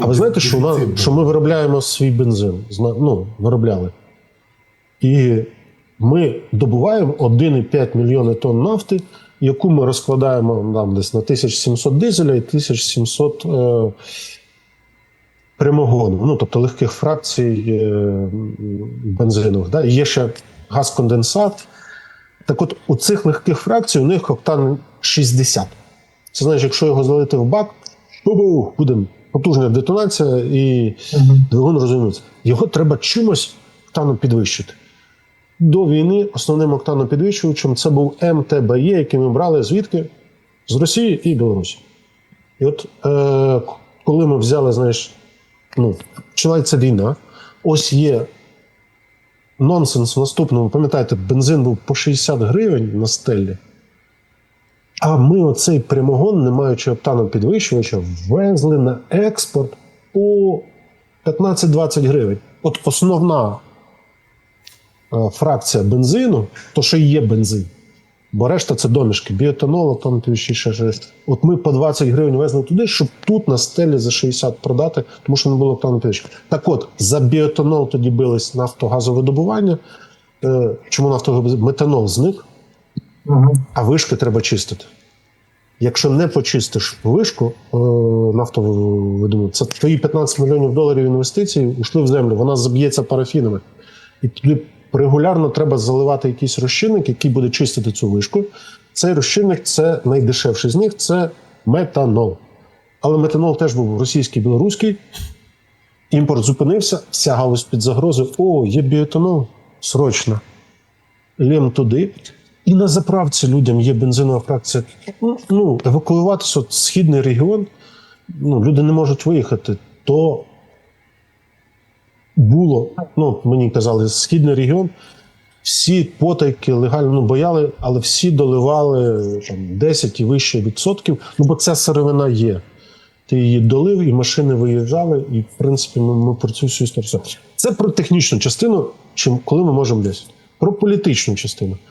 А ви знаєте, що, нас, що ми виробляємо свій бензин? Ну, виробляли. І ми добуваємо 1,5 мільйони тонн нафти, яку ми розкладаємо там, десь на 1700 дизеля і 1700 е, прямогону, ну, тобто легких фракцій е, бензинових. Да? Є ще газконденсат. Так от у цих легких фракцій у них октан 60. Це значить, якщо його залити в бак, бу-бу, буде потужна детонація і двигун розуміється. Його треба чимось октану підвищити. До війни основним октанопідвищувачем це був МТБЄ, який ми брали звідки? З Росії і Білорусі. І от е, коли ми взяли, знаєш, ну, починається війна, ось є нонсенс в наступному. Пам'ятаєте, бензин був по 60 гривень на стелі. А ми оцей прямогон, не маючи оптанопідвищувача, ввезли на експорт по 15-20 гривень. От основна е, фракція бензину, то що і є бензин. Бо решта це домішки, біоетанол, там ще щось. От ми по 20 гривень везли туди, щоб тут на стелі за 60 продати, тому що не було оптанопідвищення. Так от, за біоетанол тоді бились нафтогазовидобування. Е, Чому нафтогаз? Метанол зник, А вишки треба чистити. Якщо не почистиш вишку е, нафтову видобутку, це твої 15 мільйонів доларів інвестицій ушли в землю, вона заб'ється парафінами. І тобі регулярно треба заливати якийсь розчинник, який буде чистити цю вишку. Цей розчинник це найдешевший з них це метанол. Але метанол теж був російський, білоруський. Імпорт зупинився, вся галузь під загрозою. О, є біоетанол. Срочно. Лєм туди. І на заправці людям є бензинова фракція. Ну, Ну, евакуюватися от східний регіон, ну, люди не можуть виїхати. То було, ну, мені казали, східний регіон, всі потайки легально ну, бояли, але всі доливали там, 10 і вище відсотків, ну бо ця сировина є. Ти її долив, і машини виїжджали, і в принципі ми, ми про цю всю історію. Це про технічну частину, чим коли ми можемо десь. Про політичну частину.